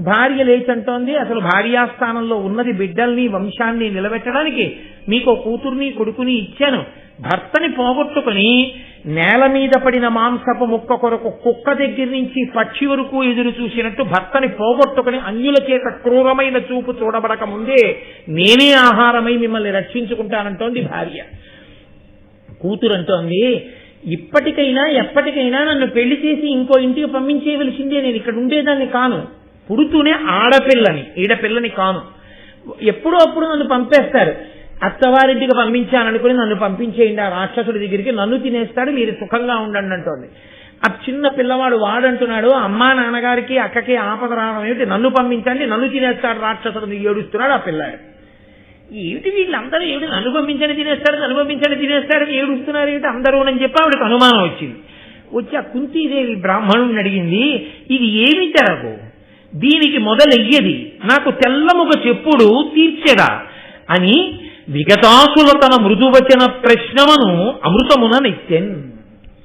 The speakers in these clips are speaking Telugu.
భార్య లేచంటోంది. అసలు భార్యాస్థానంలో ఉన్నది బిడ్డల్ని వంశాన్ని నిలబెట్టడానికి మీకు కూతుర్ని కొడుకుని ఇచ్చాను. భర్తని పోగొట్టుకుని నేల మీద పడిన మాంసపు ముక్క కొరకు కుక్క దగ్గర నుంచి పక్షి వరకు ఎదురు చూసినట్టు భర్తని పోగొట్టుకుని అన్యుల చేత క్రూరమైన చూపు చూడబడక ముందే నేనే ఆహారమై మిమ్మల్ని రక్షించుకుంటానంటోంది భార్య. కూతురంటోంది ఇప్పటికైనా ఎప్పటికైనా నన్ను పెళ్ళి చేసి ఇంకో ఇంటికి పంపించేయవలసిందే. నేను ఇక్కడ ఉండేదాన్ని కాను. పుడుతూనే ఆడపిల్లని ఈడపిల్లని కాను. ఎప్పుడో అప్పుడు నన్ను పంపేస్తారు. అత్తవారింటికి పంపించాననుకుని నన్ను పంపించేయండి ఆ రాక్షసుడి దగ్గరికి నన్ను తినేస్తాడు మీరు సుఖంగా ఉండండి అంటోంది. ఆ చిన్న పిల్లవాడు వాడంటున్నాడు అమ్మా నాన్నగారికి అక్కకి ఆపద రావడం ఏమిటి? నన్ను పంపించండి నన్ను తినేస్తాడు రాక్షసుడు ఏడుస్తున్నాడు ఆ పిల్లాడు. ఏమిటి వీళ్ళందరూ? ఏమిటి? నన్ను పంపించండి తినేస్తారు నన్ను పంపించండి తినేస్తారు ఏడుస్తున్నారు ఏమిటి? అందరూ అని చెప్పి ఆవిడకి అనుమానం వచ్చింది. వచ్చి ఆ కుంతీదేవి బ్రాహ్మణుని అడిగింది ఇది ఏమి తెరకు దీనికి మొదలెయ్యది నాకు తెల్లముగ చెప్పుడు తీర్చెదా అని విగతాసుల తన మృదువచన ప్రశ్నమును అమృతమున నిత్యన్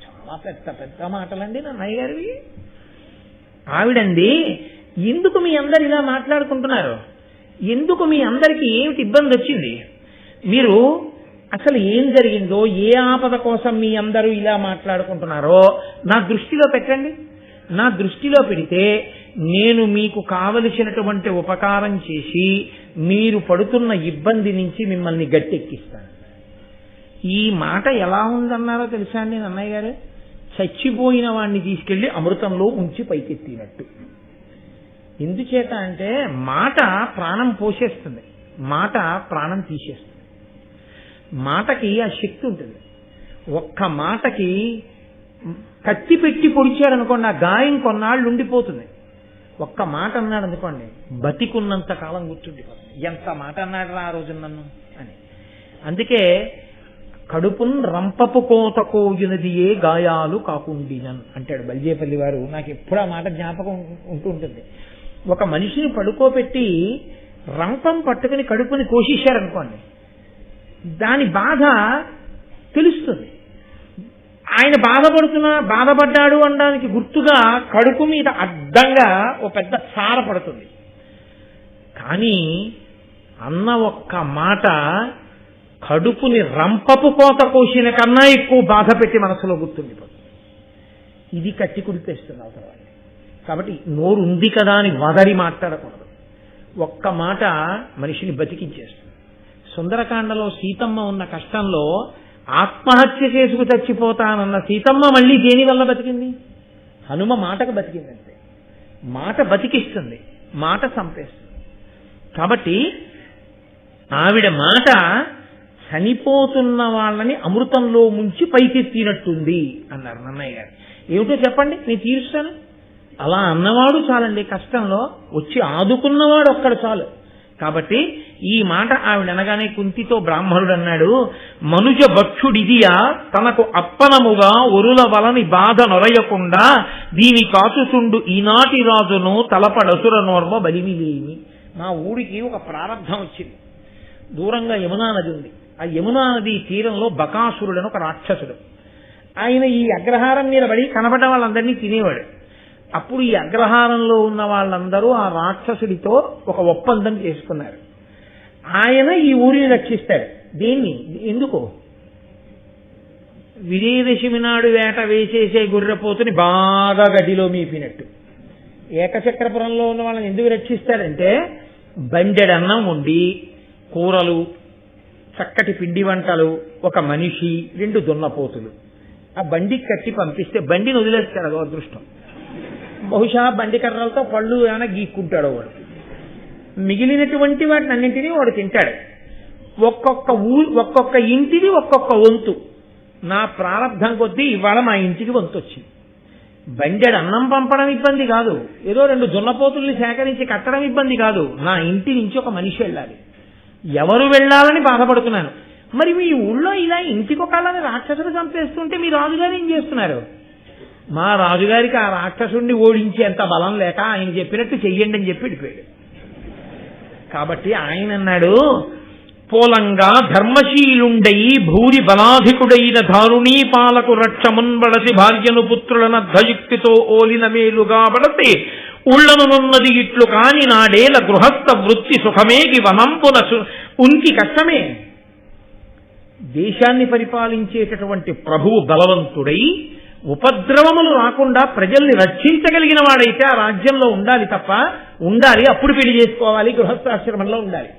చాలా పెద్ద పెద్ద మాటలండి నన్నయ్య గారివి. ఆవిడండి ఎందుకు మీ అందరు ఇలా మాట్లాడుకుంటున్నారు? ఎందుకు మీ అందరికీ ఏమిటి ఇబ్బంది వచ్చింది? మీరు అసలు ఏం జరిగిందో ఏ ఆపద కోసం మీ అందరూ ఇలా మాట్లాడుకుంటున్నారో నా దృష్టిలో పెట్టండి. నా దృష్టిలో పెడితే నేను మీకు కావలసినటువంటి ఉపకారం చేసి మీరు పడుతున్న ఇబ్బంది నుంచి మిమ్మల్ని గట్టెక్కిస్తాను. ఈ మాట ఎలా ఉందన్నారో తెలుసా అండి అన్నయ్య గారు? చచ్చిపోయిన వాడిని తీసుకెళ్ళి అమృతంలో ఉంచి పైకెత్తినట్టు. ఎందుచేత అంటే మాట ప్రాణం పోసేస్తుంది మాట ప్రాణం తీసేస్తుంది. మాటకి ఆ శక్తి ఉంటుంది. ఒక్క మాటకి కత్తి పెట్టి పొడిచారనుకోండి ఆ గాయం కొన్నాళ్ళు ఉండిపోతుంది. ఒక్క మాట అన్నాడు అనుకోండి బతికున్నంత కాలం గుర్తుండిపోతుంది ఎంత మాట అన్నాడు రా ఆ రోజు నన్ను? అని. అందుకే కడుపున్ రంపపు కోత కోయునది ఏ గాయాలు కాకుండినన్ అంటాడు బల్జేపల్లి వారు. నాకు ఎప్పుడు ఆ మాట జ్ఞాపకం ఉంటూ ఉంటుంది. ఒక మనిషిని పడుకోబెట్టి రంపం పట్టుకుని కడుపుని కోసేశారనుకోండి దాని బాధ తెలుస్తుంది. ఆయన బాధపడుతున్నా బాధపడ్డాడు అనడానికి గుర్తుగా కడుపు మీద అడ్డంగా ఓ పెద్ద సార పడుతుంది. కానీ అన్న ఒక్క మాట కడుపుని రంపపు కోత కోసిన కన్నా ఎక్కువ బాధ పెట్టి మనసులో గుర్తుండిపోతుంది. ఇది కట్టి కుడిపేస్తుంది అవతల కాబట్టి నోరు ఉంది కదా అని వదరి మాట్లాడకూడదు. ఒక్క మాట మనిషిని బతికించేస్తుంది. సుందరకాండలో సీతమ్మ ఉన్న కష్టంలో ఆత్మహత్య చేసుకు చచ్చిపోతానన్న సీతమ్మ మళ్ళీ దేని వల్ల బతికింది? హనుమ మాటకు బతికిందంటే. మాట బతికిస్తుంది మాట చంపేస్తుంది కాబట్టి ఆవిడ మాట చనిపోతున్న వాళ్ళని అమృతంలో ముంచి పైకెత్తినట్టుంది అన్నారు నన్నయ్య గారు. ఏమిటో చెప్పండి నేను తీరుస్తాను. అలా అన్నవాడు చాలండి కష్టంలో. వచ్చి ఆదుకున్నవాడు ఒక్కడు చాలు. కాబట్టి ఈ మాట ఆవిడ అనగానే కుంతితో బ్రాహ్మణుడు అన్నాడు మనుజ భక్షుడిదియా తనకు అప్పనముగా ఒరుల వలని బాధ నొరయకుండా దీని కాచుచుండు ఈనాటి రాజును తలపడసుర నోర్మ బలిమిలేమి మా ఊరికి ఒక ప్రారంభం వచ్చింది. దూరంగా యమునా నది ఉంది. ఆ యమునా నది తీరంలో బకాసురుడని ఒక రాక్షసుడు. ఆయన ఈ అగ్రహారం మీద పడి కనబడ్డ వాళ్ళందరినీ తినేవాడు. అప్పుడు ఈ అగ్రహారంలో ఉన్న వాళ్ళందరూ ఆ రాక్షసుడితో ఒక ఒప్పందం చేసుకున్నారు. ఆయన ఈ ఊరిని రక్షిస్తాడు. దేన్ని ఎందుకు? విజయదశమి నాడు వేట వేసేసే గుర్రపోతుని బాగా గదిలో మీపినట్టు. ఏకచక్రపురంలో ఉన్న వాళ్ళని ఎందుకు రక్షిస్తాడంటే బండెడన్నం ఉండి కూరలు చక్కటి పిండి వంటలు ఒక మనిషి రెండు దున్నపోతులు. ఆ బండికి కట్టి పంపిస్తే బండిని వదిలేస్తాడు అదో అదృష్టం. బహుశా బండి కర్రలతో పళ్ళు ఏమైనా గీక్కుంటాడు వాడు. మిగిలినటువంటి వాటిని అన్నింటినీ వాడు తింటాడు. ఒక్కొక్క ఊ ఒక్కొక్క ఇంటిది ఒక్కొక్క వంతు. నా ప్రారంభం కొద్దీ ఇవాళ మా ఇంటికి వంతు వచ్చింది. బండెడు అన్నం పంపడం ఇబ్బంది కాదు. ఏదో రెండు జొన్నపోతుల్ని సేకరించి కట్టడం ఇబ్బంది కాదు. నా ఇంటి నుంచి ఒక మనిషి వెళ్ళాలి. ఎవరు వెళ్ళాలని బాధపడుతున్నాను. మరి మీ ఊళ్ళో ఇలా ఇంటికొకళ్ళని రాక్షసుని చంపేస్తుంటే మీ రాజుగారు ఏం చేస్తున్నారు? మా రాజుగారికి ఆ రాక్షసుడిని ఓడించేంత బలం లేక ఆయన చెప్పినట్టు చెయ్యండి అని చెప్పి వెళ్ళిపోయాడు కాబట్టి ఆయన అన్నాడు పోలంగా ధర్మశీలుండై భూరి బలాధికుడైన దారుణీ పాలకు రక్షమున్బడసి భార్యను పుత్రులన ధయుక్తితో ఓలిన మేలుగా బడసి ఉళ్ళనున్నది ఇట్లు కాని నాడేల గృహస్థ వృత్తి సుఖమేగి వనంపున సు- ఉనికి కష్టమే. దేశాన్ని పరిపాలించేటటువంటి ప్రభువు బలవంతుడై ఉపద్రవములు రాకుండా ప్రజల్ని రక్షించగలిగిన వాడైతే ఆ రాజ్యంలో ఉండాలి తప్ప ఉండాలి అప్పుడు పెళ్ళి చేసుకోవాలి గృహస్థాశ్రమంలో ఉండాలి.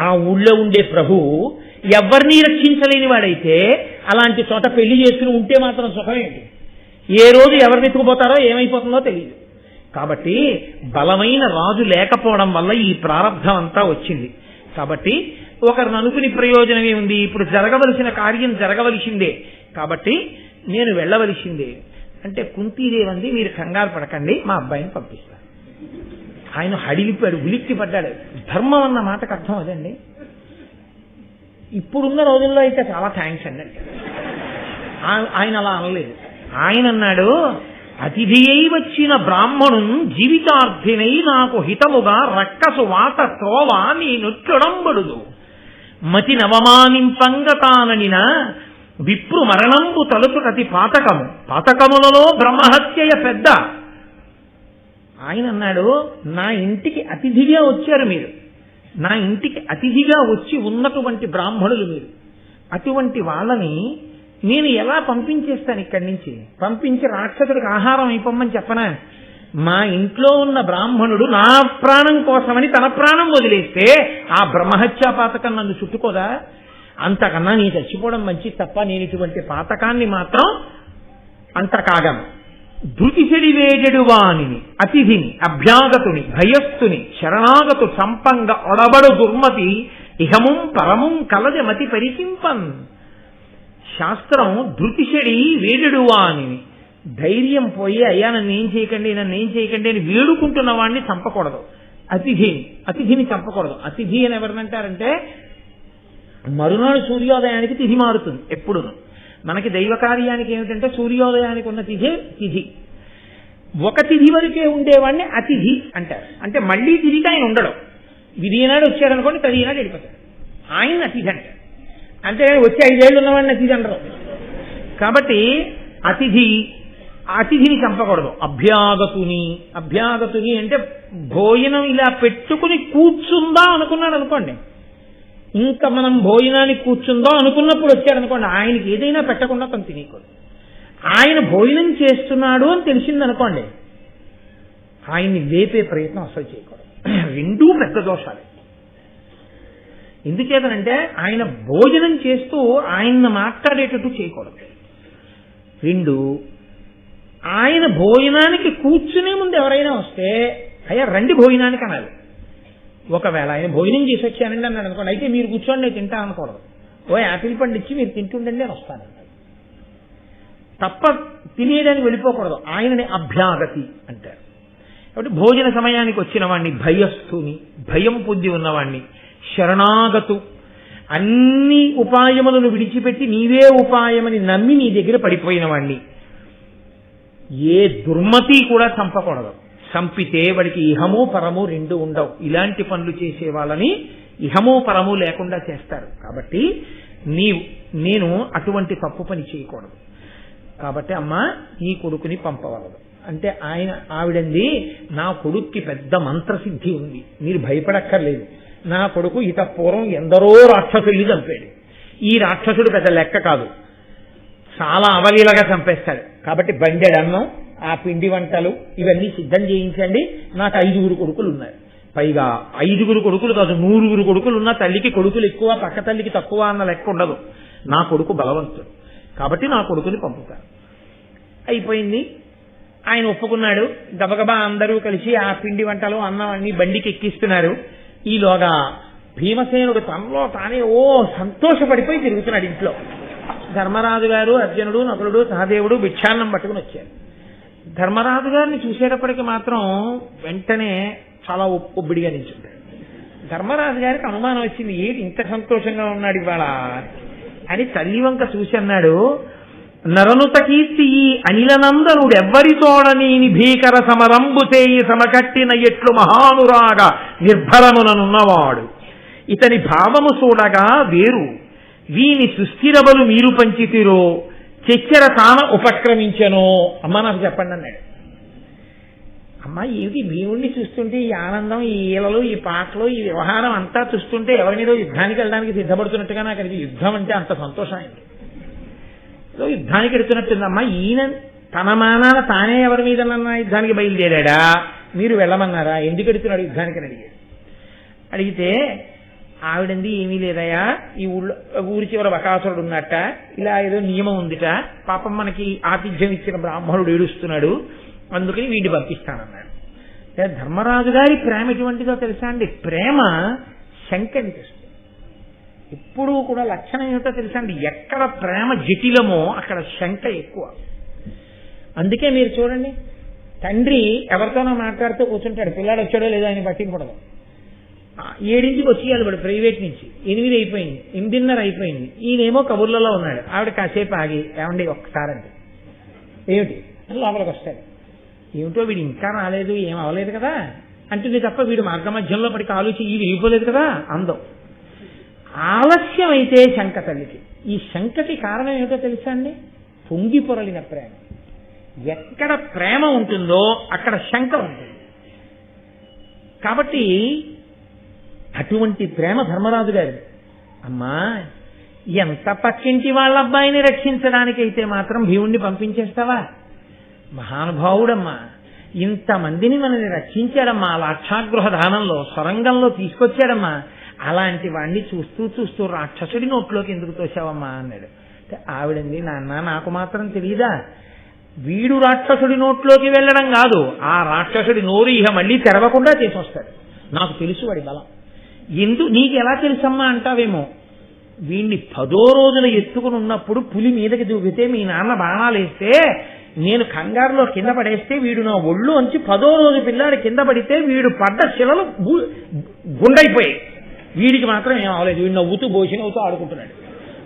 ఆ ఊళ్ళో ఉండే ప్రభు ఎవరిని రక్షించలేని వాడైతే అలాంటి చోట పెళ్ళి చేసుకుని ఉంటే మాత్రం సుఖమేంటి ఏ రోజు ఎవరిని ఎత్తుకుపోతారో ఏమైపోతుందో తెలియదు కాబట్టి బలమైన రాజు లేకపోవడం వల్ల ఈ ప్రారంభం అంతా వచ్చింది. కాబట్టి ఒకరిని అనుకుని ప్రయోజనమే ఉంది. ఇప్పుడు జరగవలసిన కార్యం జరగవలసిందే. కాబట్టి నేను వెళ్ళవలసిందే. అంటే కుంతీదేవంది మీరు కంగారు పడకండి మా అబ్బాయిని పంపిస్తాను. ఆయన హడిలిపాడు ఉలిక్కి పడ్డాడు ధర్మం అన్న మాటకు అర్థం అదండి. ఇప్పుడున్న రోజుల్లో అయితే చాలా థ్యాంక్స్ అండి. ఆయన అలా అనలేదు. ఆయన అన్నాడు అతిథి అయి వచ్చిన బ్రాహ్మణు జీవితార్థినై నాకు హితముగా రక్కసు వాత త్రోవ నీ నొచ్చొడంబడుదు మతి నవమానింపంగతాననిన విప్రు మరణంబు తలుచుటతి పాతకము. పాతకములలో బ్రహ్మహత్యయ పెద్ద. ఆయన అన్నాడు నా ఇంటికి అతిథిగా వచ్చారు మీరు. నా ఇంటికి అతిథిగా వచ్చి ఉన్నటువంటి బ్రాహ్మణులు మీరు. అటువంటి వాళ్ళని నేను ఎలా పంపించేస్తాను ఇక్కడి నుంచి? పంపించి రాక్షసుడికి ఆహారం అయిపోమని చెప్పనా? మా ఇంట్లో ఉన్న బ్రాహ్మణుడు నా ప్రాణం కోసమని తన ప్రాణం వదిలేస్తే ఆ బ్రహ్మహత్యా పాతకం నన్ను చుట్టుకోదా? అంతకన్నా నీ చచ్చిపోవడం మంచిది తప్ప నేను ఇటువంటి పాతకాన్ని మాత్రం అంత కాగను ధృతిశడి వాణిని అతిథిని అభ్యాగతుని భయస్థుని శరణాగతు సంపంగ ఒడబడు దుర్మతి ఇహముం పరముం కలది మతి పరికింపన్ శాస్త్రం ధృతిషడి వేజడు వాణిని ధైర్యం పోయి అయ్యా నన్ను ఏం చేయకండి నన్ను ఏం చేయకండి అని వేడుకుంటున్న వాడిని చంపకూడదు. అతిథిని అతిథిని చంపకూడదు. అతిథి అని ఎవరినంటారంటే మరునాడు సూర్యోదయానికి తిథి మారుతుంది ఎప్పుడును. మనకి దైవ కార్యానికి ఏమిటంటే సూర్యోదయానికి ఉన్న తిథి తిథి. ఒక తిథి వరకే ఉండేవాడిని అతిథి అంటారు. అంటే మళ్ళీ తిరిగి ఆయన ఉండడం. విధినాడు వచ్చారనుకోండి తదినాడు వెళ్ళిపోతాడు. ఆయన అతిథి అంటారు. అంతేగాని వచ్చి ఐదేళ్ళు ఉన్నవాడిని అతిథి అంటారు. కాబట్టి అతిథి అతిథిని చంపకూడదు. అభ్యాగతుని అభ్యాగతుని అంటే భోజనం ఇలా పెట్టుకుని కూర్చుందా అనుకున్నాడు అనుకోండి ఇంకా మనం భోజనానికి కూర్చుందో అనుకున్నప్పుడు వచ్చాడనుకోండి ఆయనకి ఏదైనా పెట్టకుండా తను తినేయకూడదు. ఆయన భోజనం చేస్తున్నాడు అని తెలిసిందనుకోండి ఆయన్ని లేపే ప్రయత్నం అసలు చేయకూడదు. రెండూ పెద్ద దోషాలే. ఎందుచేతనంటే ఆయన భోజనం చేస్తూ ఆయన్ని మాట్లాడేటట్టు చేయకూడదు. రెండు ఆయన భోజనానికి కూర్చునే ముందు ఎవరైనా వస్తే అయ్యా రండి భోజనానికి అనాలి ఒకవేళ ఆయన భోజనం చేసి వచ్చానండి అన్నాడు అనుకోండి అయితే మీరు కూర్చోండి నేను తింటా అనకూడదు. ఓ యాపిల్ పండు ఇచ్చి మీరు తింటుండండి నేను వస్తాను. తప్ప తినేయడానికి వెళ్ళిపోకూడదు. ఆయనని అభ్యాగతి అంటారు. కాబట్టి భోజన సమయానికి వచ్చిన వాడిని భయస్థుని భయం పొంది ఉన్నవాణ్ణి శరణాగతు అన్ని ఉపాయములను విడిచిపెట్టి నీవే ఉపాయమని నమ్మి నీ దగ్గర పడిపోయిన వాణ్ణి ఏ దుర్మతి కూడా చంపకూడదు. చంపితే వాడికి ఇహము పరము రెండు ఉండవు. ఇలాంటి పనులు చేసే వాళ్ళని ఇహము పరము లేకుండా చేస్తారు. కాబట్టి నీ నేను అటువంటి తప్పు పని చేయకూడదు. కాబట్టి అమ్మ నీ కొడుకుని పంపవలదు. అంటే ఆయన ఆవిడంది నా కొడుక్కి పెద్ద మంత్రసిద్ధి ఉంది. మీరు భయపడక్కర్లేదు. నా కొడుకు ఇత పూర్వం ఎందరో రాక్షసుల్ని చంపాడు. ఈ రాక్షసుడు పెద్ద లెక్క కాదు. చాలా అవలీలగా చంపేస్తాడు. కాబట్టి బండెడన్నం ఆ పిండి వంటలు ఇవన్నీ సిద్ధం చేయించండి. నాకు ఐదుగురు కొడుకులు ఉన్నారు. పైగా ఐదుగురు కొడుకులు కాదు నూరుగురు కొడుకులు ఉన్న తల్లికి కొడుకులు ఎక్కువ పక్క తల్లికి తక్కువ అన్న లెక్క ఉండదు. నా కొడుకు బలవంతుడు. కాబట్టి నా కొడుకుని పంపుతాను అయిపోయింది. ఆయన ఒప్పుకున్నాడు. గబగబా అందరూ కలిసి ఆ పిండి వంటలు అన్నం అన్ని బండికి ఎక్కిస్తున్నారు. ఈలోగా భీమసేనుడు తనలో తానే ఓ సంతోషపడిపోయి తిరుగుతున్నాడు ఇంట్లో. ధర్మరాజు గారు అర్జునుడు నకులుడు సహదేవుడు భిక్షాన్నం పట్టుకుని వచ్చారు. ధర్మరాజు గారిని చూసేటప్పటికి మాత్రం వెంటనే చాలా ఒబ్బిడిగా నిల్చుంటాడు ధర్మరాజు గారికి అనుమానం వచ్చింది ఏది ఇంత సంతోషంగా ఉన్నాడు ఇవాళ? అని తల్లి వంక చూసి అన్నాడు నరనుత కీర్తి ఈ అనిలనందనుడెవ్వరితోడనీని భీకర సమరంబు చేయి సమకట్టిన ఎట్లు మహానురాగ నిర్భరముననున్నవాడు. ఇతని భావము చూడగా వేరు. వీని సుస్థిరబలు మీరు పంచితిరో చెక్కెర తాన ఉపక్రమించను. అమ్మ నాకు చెప్పండి అన్నాడు. అమ్మ ఏమిటి భీముడిని చూస్తుంటే ఈ ఆనందం ఈ ఈలలు ఈ పాటలు ఈ వ్యవహారం అంతా చూస్తుంటే ఎవరి మీద యుద్ధానికి వెళ్ళడానికి సిద్ధపడుతున్నట్టుగా నాకు అది యుద్ధం అంటే అంత సంతోషం అయింది ఏదో యుద్ధానికి ఎడుతున్నట్టుందమ్మా ఈయన తన మానాన తానే ఎవరి మీద యుద్ధానికి బయలుదేరాడా? మీరు వెళ్ళమన్నారా? ఎందుకు ఎడుతున్నాడు యుద్ధానికి అని అడిగాడు. అడిగితే ఆవిడంది ఏమీ లేదయా ఈ ఊళ్ళో ఊరి చివర బకాసురుడు ఉన్నట్ట. ఇలా ఏదో నియమం ఉందిట. పాపం మనకి ఆతిథ్యం ఇచ్చిన బ్రాహ్మణుడు ఏడుస్తున్నాడు. అందుకని వీడిని పంపిస్తానన్నాడు. ధర్మరాజు గారి ప్రేమ ఎటువంటిదో తెలుసా అండి? ప్రేమ శంకని ఎప్పుడూ కూడా లక్షణం ఏమిటో తెలుసా అండి? ఎక్కడ ప్రేమ జటిలమో అక్కడ శంక ఎక్కువ. అందుకే మీరు చూడండి తండ్రి ఎవరితోనో మాట్లాడుతూ కూర్చుంటాడు. పిల్లాడు వచ్చాడో లేదో ఆయన పట్టింపడదు ఏడింటికి వచ్చేయాలి వాడు? ప్రైవేట్ నుంచి. ఎనిమిది అయిపోయింది. ఎనిమిదిన్నర అయిపోయింది. ఈయనేమో కబుర్లలో ఉన్నాడు. ఆవిడ కాసేపు ఆగి ఏమండి ఒక్కసారి అంటే ఏమిటి లోపలికి వస్తాడు. ఏమిటో వీడు ఇంకా రాలేదు ఏం అవ్వలేదు కదా? అంటుంది తప్ప వీడు మార్గ మధ్యంలో పడికి ఆలోచి ఇది వెళ్ళిపోలేదు కదా? అందం. ఆలస్యం అయితే శంక తల్లికి. ఈ శంకకి కారణం ఏమిటో తెలుసా అండి? పొంగి పొరలిన ప్రేమ. ఎక్కడ ప్రేమ ఉంటుందో అక్కడ శంక ఉంటుంది. కాబట్టి అటువంటి ప్రేమ ధర్మరాజు గారి అమ్మా ఎంత పక్కింటి వాళ్ళ అబ్బాయిని రక్షించడానికైతే మాత్రం భీముణ్ణి పంపించేస్తావా? మహానుభావుడమ్మా ఇంతమందిని మనని రక్షించాడమ్మా లాక్షాగృహ దానంలో సొరంగంలో తీసుకొచ్చాడమ్మా. అలాంటి వాణ్ణి చూస్తూ చూస్తూ రాక్షసుడి నోట్లోకి ఎందుకు తోసావమ్మా అన్నాడు. ఆవిడంది నాన్న నాకు మాత్రం తెలియదా వీడు రాక్షసుడి నోట్లోకి వెళ్ళడం కాదు ఆ రాక్షసుడి నోరు ఇహ మళ్ళీ తెరవకుండా చేసి వస్తాడు నాకు తెలుసు వాడి బలం. ఎందు నీకు ఎలా తెలుసమ్మా అంటావేమో? వీణ్ణి పదో రోజులు ఎత్తుకుని ఉన్నప్పుడు పులి మీదకి దూకితే మీ నాన్న బాణాలేస్తే నేను కంగారులో కింద పడేస్తే వీడు నా ఒళ్ళు అంచి పదో రోజు పిల్లాడు కింద పడితే వీడు పడ్డ శిలలు గుండైపోయాయి. వీడికి మాత్రం ఏం అవలేదు. వీడు నవ్వుతూ బోసి నవ్వుతూ ఆడుకుంటున్నాడు.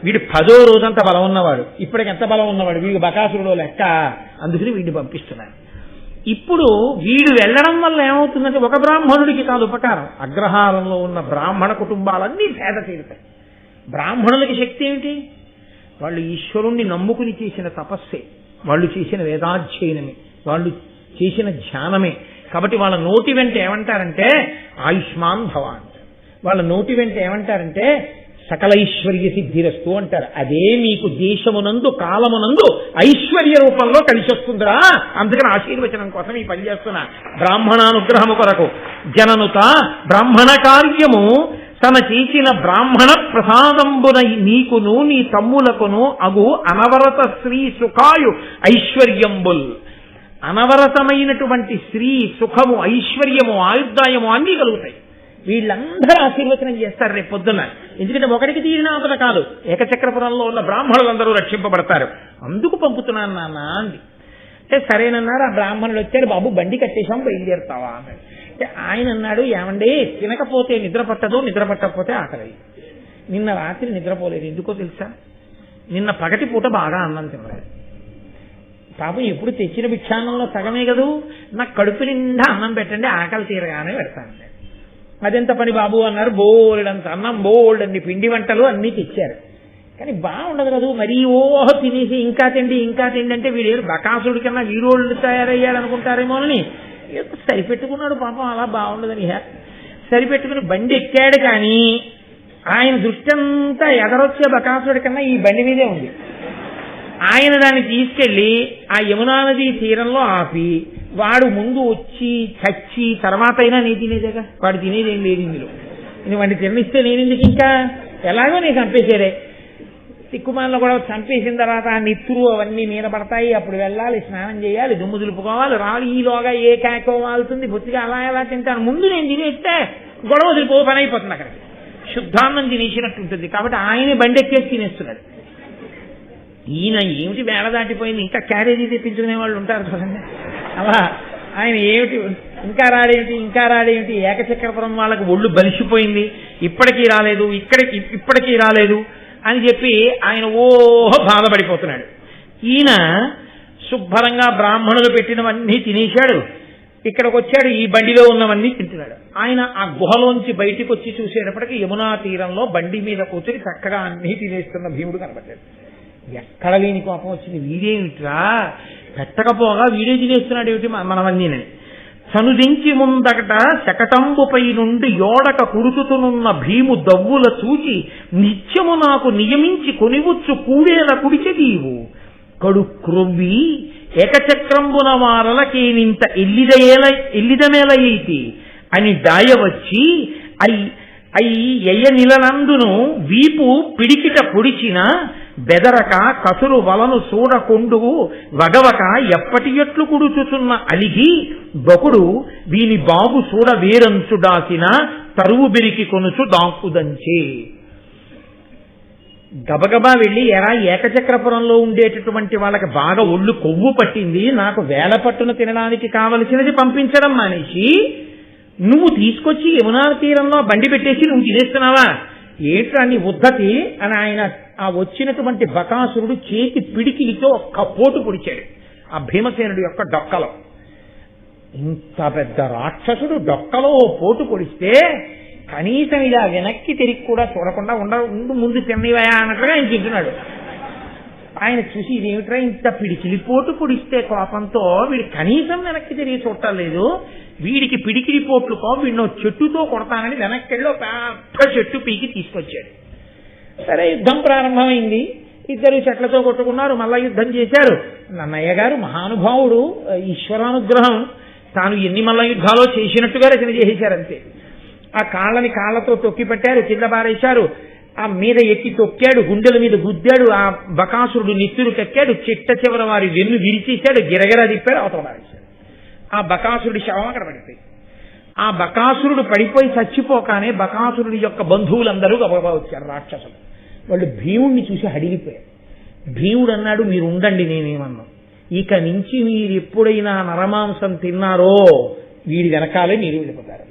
వీడు పదో రోజంత బలం ఉన్నవాడు. ఇప్పటికి ఎంత బలం ఉన్నవాడు? వీడు బకాసురుడు లెక్క. అందుకని వీడిని పంపిస్తున్నాడు ఇప్పుడు వీడు వెళ్ళడం వల్ల ఏమవుతుందంటే ఒక బ్రాహ్మణుడికి కాదు ఉపకారం. అగ్రహారంలో ఉన్న బ్రాహ్మణ కుటుంబాలన్నీ భేద తీరుతాయి. బ్రాహ్మణులకి శక్తి ఏమిటి? వాళ్ళు ఈశ్వరుణ్ణి నమ్ముకుని చేసిన తపస్సే. వాళ్ళు చేసిన వేదాధ్యయనమే. వాళ్ళు చేసిన ధ్యానమే. కాబట్టి వాళ్ళ నోటి వెంట ఏమంటారంటే ఆయుష్మాన్ భవ అంటారు వాళ్ళ నోటి వెంట ఏమంటారంటే సకలైశ్వర్య సిద్ధిరస్తు అంటారు. అదే మీకు దేశమునందు కాలమునందు ఐశ్వర్య రూపంలో కలిసి వస్తుందిరా అందుకని ఆశీర్వచనం కోసం ఈ పని చేస్తున్నా. బ్రాహ్మణానుగ్రహము కొరకు. జననుత బ్రాహ్మణ కార్యము తన చేసిన బ్రాహ్మణ ప్రసాదంబున నీకును నీ తమ్ములకును అగు అనవరత శ్రీ సుఖాయు ఐశ్వర్యంబుల్. అనవరతమైనటువంటి శ్రీ సుఖము ఐశ్వర్యము ఆయుర్దాయము అన్నీ కలుగుతాయి. వీళ్ళందరూ ఆశీర్వచనం చేస్తారు రేపు పొద్దున్న. ఎందుకంటే ఒకరికి తీరిన ఆపద కాదు. ఏకచక్రపురంలో ఉన్న బ్రాహ్మణులందరూ రక్షింపబడతారు. అందుకు పంపుతున్నాను నాన్న అంది. అంటే సరేనన్నారు? ఆ బ్రాహ్మణుడు వచ్చాడు బాబు బండి కట్టేశాం బయలుదేరుతావా? అన్నాడు. అంటే ఆయన అన్నాడు ఏమండి తినకపోతే నిద్ర పట్టదు నిద్ర పట్టకపోతే ఆకలి. నిన్న రాత్రి నిద్రపోలేదు ఎందుకో తెలుసా? నిన్న పగటి పూట బాగా అన్నం తినలేదు పాపం ఎప్పుడు తెచ్చిన భిక్షాన్నంలో సగమే కదూ? నాకు కడుపు నిండా అన్నం పెట్టండి ఆకలి తీరగానే పెడతాను. అదెంత పని బాబు అన్నారు? బోల్డంత అన్నం బోల్డ్ అన్ని పిండి వంటలు అన్నీ తెచ్చారు. కానీ బాగుండదు కదూ మరీ ఓహో తినేసి ఇంకా తిండి ఇంకా తిండి అంటే వీడు బకాసుడి కన్నా వీరోళ్ళు తయారయ్యాడనుకుంటారేమో అని సరిపెట్టుకున్నాడు పాపం అలా బాగుండదని సరిపెట్టుకుని బండి ఎక్కాడు కానీ ఆయన దృష్టి అంతా ఎదరొచ్చే బకాసుడి కన్నా ఈ బండి మీదే ఉంది. ఆయన దాన్ని తీసుకెళ్ళి ఆ యమునా నది తీరంలో ఆపి వాడు ముందు వచ్చి చచ్చి తర్వాత అయినా నీ తినేదేగా? వాడు తినేది ఏం లేదు ఇందులో. నేను వాడిని తినిస్తే నేను ఎందుకు ఇంకా? ఎలాగో నేను చంపేసేదే. తిక్కుమాలలో కూడా చంపేసిన తర్వాత ఆ నిత్తురు అవన్నీ మీద పడతాయి. అప్పుడు వెళ్ళాలి స్నానం చేయాలి దుమ్ము దులుపుకోవాలి. రాళ్ళు ఈలోగా ఏ కేకో వాళ్తుంది. బొత్తిగా అలా ఎలా తింటాను? ముందు నేను తినేస్తే గొడవ దులుపు పని అయిపోతుంది అక్కడ శుద్ధాన్నం తినేసినట్టు ఉంటుంది కాబట్టి ఆయనే బండెక్కేసి తినేస్తున్నాడు. ఈయన ఏమిటి వేళ దాటిపోయింది? ఇంకా క్యారేజీ తెప్పించుకునే వాళ్ళు ఉంటారు చూడండి. అలా ఆయన ఏమిటి? ఇంకా రాడేమిటి? ఇంకా రాడేమిటి? ఏకచక్రపురం వాళ్ళకి ఒళ్ళు బలిసిపోయింది. ఇప్పటికీ రాలేదు. ఇక్కడికి ఇప్పటికీ రాలేదు అని చెప్పి ఆయన ఓహో బాధపడిపోతున్నాడు. ఈయన శుభ్రంగా బ్రాహ్మణులు పెట్టినవన్నీ తినేశాడు. ఇక్కడికి వచ్చాడు ఈ బండిలో ఉన్నవన్నీ తింటున్నాడు. ఆయన ఆ గుహలోంచి బయటికి వచ్చి చూసేటప్పటికి యమునా తీరంలో బండి మీద కూర్చుని చక్కగా అన్నీ తినేస్తున్న భీముడు కనబడ్డాడు ఎక్కడ లేని కోపం వచ్చింది? వీడేమిట్రా పెట్టకపోగా వీడే తినేస్తున్నాడు ఏమిటి మనవన్నీనని సనుదించి ముందకట శకటంబుపై నుండి యోడక కురుచుతునున్న భీము దవ్వుల చూచి నిత్యము నాకు నియమించి కొనివచ్చు కూడేల కుడిచెదీవు కడు క్రొవ్వి ఏకచక్రంబున వారలకేనింత ఎల్లిదయేల ఎల్లిదమేలయితి అని దాయవచ్చి అయి అయి ఎయ్య నిలనందును వీపు పిడికిట పొడిచిన బెదరక కసురు వలను చూడకొండు వగవక ఎప్పటి ఎట్లు కుడుచుచున్న అలిగి బొకుడు వీని బాగు చూడ వేరంచుడాసిన తరువు బెరికి కొనుచు దాంకుదంచే గబగబా వెళ్ళి ఎరా ఏకచక్రపురంలో ఉండేటటువంటి వాళ్ళకి బాగా ఒళ్ళు కొవ్వు పట్టింది నాకు వేల పట్టున తినడానికి కావలసినది పంపించడం మానేసి నువ్వు తీసుకొచ్చి యమునా తీరంలో బండి పెట్టేసి నువ్వు తినేస్తున్నావా? ఏంట్రా నీ ఉద్ధతి? అని ఆయన ఆ వచ్చినటువంటి బకాసురుడు చేతి పిడికిలితో ఒక్క పోటు పొడిచాడు. ఆ భీమసేనుడు యొక్క డొక్కలో. ఇంత పెద్ద రాక్షసుడు డొక్కలో ఓ పోటు పొడిస్తే కనీసం ఇలా వెనక్కి తిరిగి కూడా చూడకుండా ఉండ ఉండు ముందు తిన్నవయా అన్నట్టుగా ఆయన తింటున్నాడు ఆయన చూసి ఇదేమిట్రా ఇంత పిడికిలి పోటు పొడిస్తే కోపంతో వీడు కనీసం వెనక్కి తిరిగి చూడటం లేదు. వీడికి పిడికిలి పోట్లు కోపం వీడిని చెట్టుతో కొడతానని వెనక్కి వెళ్ళి ఒక పెద్ద చెట్టు పీకి తీసుకొచ్చాడు. సరే యుద్ధం ప్రారంభమైంది. ఇద్దరు చెట్లతో కొట్టుకున్నారు మళ్ళా యుద్ధం చేశారు. నన్నయ్య గారు మహానుభావుడు ఈశ్వరానుగ్రహం. తాను ఎన్ని మల్ల యుద్ధాలో చేసినట్టుగా రచన చేసేశారంతే. ఆ కాళ్ళని కాళ్ళతో తొక్కి పెట్టారు కింద బారేశారు ఆ మీద ఎక్కి తొక్కాడు గుండెల మీద గుద్దాడు ఆ బకాసురుడు నిత్తురు కక్కాడు చిట్ట చివర వారి వెన్ను విరిచేశాడు గిరగిర తిప్పాడు అవతల పారేశాడు. ఆ బకాసురుడి శవం అక్కడ పడిపోయి ఆ బకాసురుడు పడిపోయి చచ్చిపోగానే బకాసురుడి యొక్క బంధువులందరూ గబగబా వచ్చారు రాక్షసులు. వాళ్ళు భీముడిని చూసి హడిలిపోయారు భీముడు అన్నాడు మీరు ఉండండి నేనేమన్నా ఇక నుంచి మీరు ఎప్పుడైనా నరమాంసం తిన్నారో వీడి వెనకాలే మీరు వెళ్ళిపోతారు.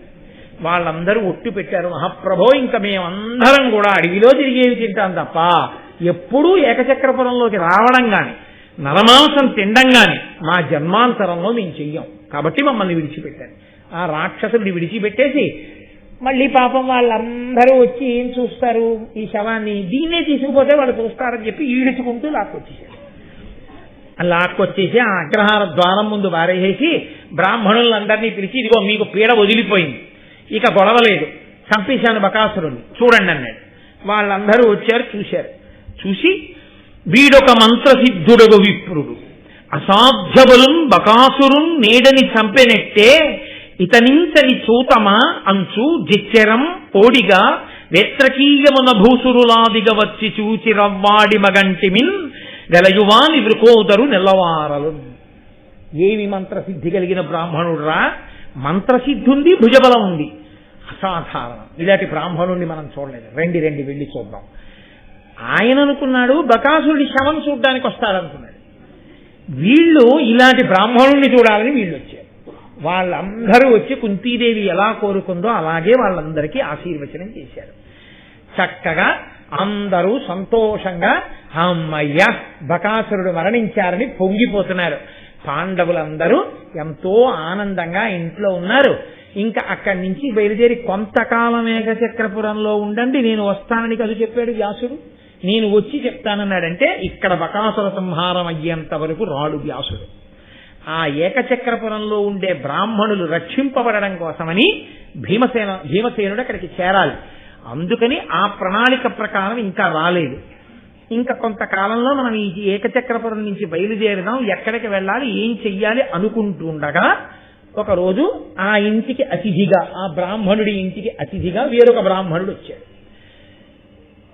వాళ్ళందరూ ఒట్టు పెట్టారు మహాప్రభో ఇంకా మేమందరం కూడా అడవిలో తిరిగేవి తింటాం తప్ప ఎప్పుడూ ఏకచక్రపురంలోకి రావడం గాని నరమాంసం తినడం గాని మా జన్మాంతరంలో మేము చెయ్యం. కాబట్టి మమ్మల్ని విడిచిపెట్టారు. ఆ రాక్షసుడిని విడిచిపెట్టేసి మళ్ళీ పాపం వాళ్ళందరూ వచ్చి ఏం చూస్తారు? ఈ శవాన్ని దీన్నే తీసుకుపోతే వాళ్ళు చూస్తారని చెప్పి ఈడుచుకుంటూ లాక్కొచ్చేసారు లాక్కొచ్చేసి ఆ అగ్రహార ద్వారం ముందు వారేసేసి బ్రాహ్మణులందరినీ పిలిచి ఇదిగో మీకు పీడ వదిలిపోయింది. ఇక గొడవ లేదు చంపేశాను బకాసురుణ్ణి. చూడండి అన్నాడు. వాళ్ళందరూ వచ్చారు చూశారు. చూసి వీడొక మంత్రసిద్ధుడగు విప్రుడు. అసాధ్యబలున్ బకాసురున్ నీడని చంపెనెట్టే ఇతనింతని చూతమ అంచు జిచ్చెరం పోడిగా వేత్రకీయమున భూసురులాదిగ వచ్చి చూచి రవ్వాడి మగంటిమిన్ గలయువాని వృకోదరు నెల్లవారలు ఏమి మంత్రసిద్ధి కలిగిన బ్రాహ్మణుడురా? మంత్రసిద్ధి ఉంది భుజబలం ఉంది అసాధారణం. ఇలాంటి బ్రాహ్మణుడిని మనం చూడలేదు. రండి రండి వెళ్ళి చూద్దాం. ఆయన అనుకున్నాడు బకాసురుడి శవం చూడడానికి వస్తాడనుకున్నాడు వీళ్ళు ఇలాంటి బ్రాహ్మణుణ్ణి చూడాలని వీళ్ళు వచ్చారు వాళ్ళందరూ వచ్చి కుంతీదేవి ఎలా కోరుకుందో అలాగే వాళ్ళందరికీ ఆశీర్వచనం చేశారు. చక్కగా అందరూ సంతోషంగా అమ్మయ్య బకాసురుడు మరణించారని పొంగిపోతున్నారు. పాండవులందరూ ఎంతో ఆనందంగా ఇంట్లో ఉన్నారు. ఇంకా అక్కడి నుంచి బయలుదేరి కొంతకాలం ఏకచక్రపురంలో ఉండండి నేను వస్తానని కదా చెప్పాడు వ్యాసుడు. నేను వచ్చి చెప్తానన్నాడంటే ఇక్కడ బకాసుర సంహారం అయ్యేంత వరకు రాడు వ్యాసుడు. ఆ ఏకచక్రపురంలో ఉండే బ్రాహ్మణులు రక్షింపబడడం కోసమని భీమసేన భీమసేనుడు అక్కడికి చేరాలి. అందుకని ఆ ప్రణాళిక ప్రకారం ఇంకా రాలేదు. ఇంకా కొంతకాలంలో మనం ఈ ఏకచక్రపురం నుంచి బయలుదేరదాం ఎక్కడికి వెళ్ళాలి ఏం చెయ్యాలి అనుకుంటుండగా ఒక రోజు ఆ ఇంటికి అతిథిగా ఆ బ్రాహ్మణుడి ఇంటికి అతిథిగా వేరొక బ్రాహ్మణుడు వచ్చాడు.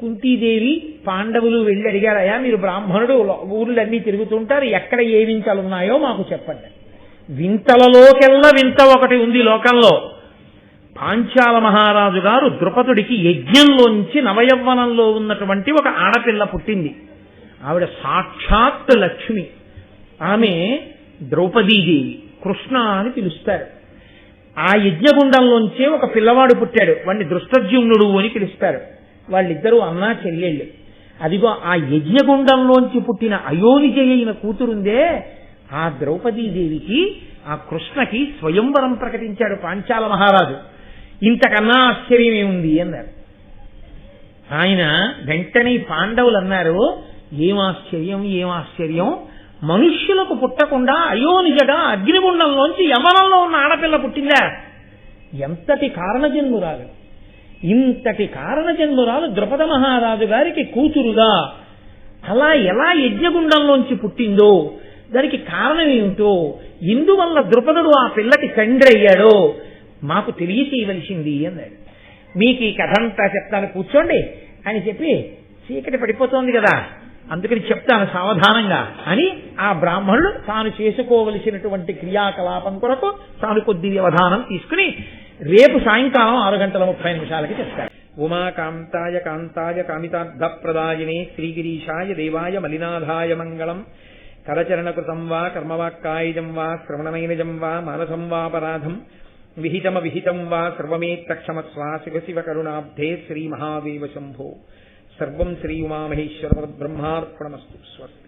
కుంతీదేవి పాండవులు వెళ్ళి అడిగారయ్యా మీరు బ్రాహ్మణుడు ఊర్లన్నీ తిరుగుతుంటారు ఎక్కడ ఏ వింతలు ఉన్నాయో మాకు చెప్పండి. వింతలలోకెల్లా వింత ఒకటి ఉంది లోకంలో. పాంచాల మహారాజు గారు ద్రుపదుడికి యజ్ఞంలోంచి నవయవ్వనంలో ఉన్నటువంటి ఒక ఆడపిల్ల పుట్టింది. ఆవిడ సాక్షాత్ లక్ష్మి. ఆమె ద్రౌపదీదేవి కృష్ణ అని పిలుస్తారు. ఆ యజ్ఞగుండంలోంచే ఒక పిల్లవాడు పుట్టాడు. వాడిని దృష్టజ్యుమ్నుడు అని పిలుస్తారు. వాళ్ళిద్దరూ అన్నా చెల్లెళ్ళు. అదిగో ఆ యజ్ఞగుండంలోంచి పుట్టిన అయోనిజయ అయిన కూతురుందే ఆ ద్రౌపదీదేవికి ఆ కృష్ణకి స్వయంవరం ప్రకటించాడు పాంచాల మహారాజు. ఇంతకన్నా ఆశ్చర్యం ఏముంది అన్నారు. ఆయన వెంటనే పాండవులు అన్నారు ఏం ఆశ్చర్యం ఏం ఆశ్చర్యం? మనుష్యులకు పుట్టకుండా అయోనిజగా అగ్నిగుండంలోంచి యమనంలో ఉన్న ఆడపిల్ల పుట్టిందా? ఎంతటి కారణజన్మురాలు? ఇంతటి కారణజన్మురాలు ద్రుపద మహారాజు గారికి కూతురుగా. అలా ఎలా యజ్ఞగుండంలోంచి పుట్టిందో దానికి కారణం ఏమిటో ఇందువల్ల ద్రుపదుడు ఆ పిల్లకి తండ్రి అయ్యాడో మాకు తెలియచేయవలసింది అన్నాడు. మీకు ఈ కథ అంతా చెప్తాను కూర్చోండి అని చెప్పి చీకటి పడిపోతోంది కదా. అందుకని చెప్తాను సావధానంగా అని ఆ బ్రాహ్మణుడు తాను చేసుకోవలసినటువంటి క్రియాకలాపం కొరకు తాను కొద్ది వ్యవధానం తీసుకుని రేపు సాయంకాలం ఆరు గంటల ముప్పై నిమిషాలకి చెప్తారు. ఉమాకాంతాయ కాంతాయ కామితార్థప్రదాయినే శ్రీగిరీషాయ దేవాయ మలినాథాయ మంగళం. కరచరణకృతం వా కర్మవాక్కాయుజం వా శ్రవణమైనజం వా మానసం వాపరాధం విహితమ విహితం వా సర్వమేత్తక్షమస్వా శివ శివ కరుణాబ్ధే శ్రీ మహాదేవ శంభో. సర్వం శ్రీ ఉమామహేశ్వర బ్రహ్మార్పణమస్తు. స్వస్తి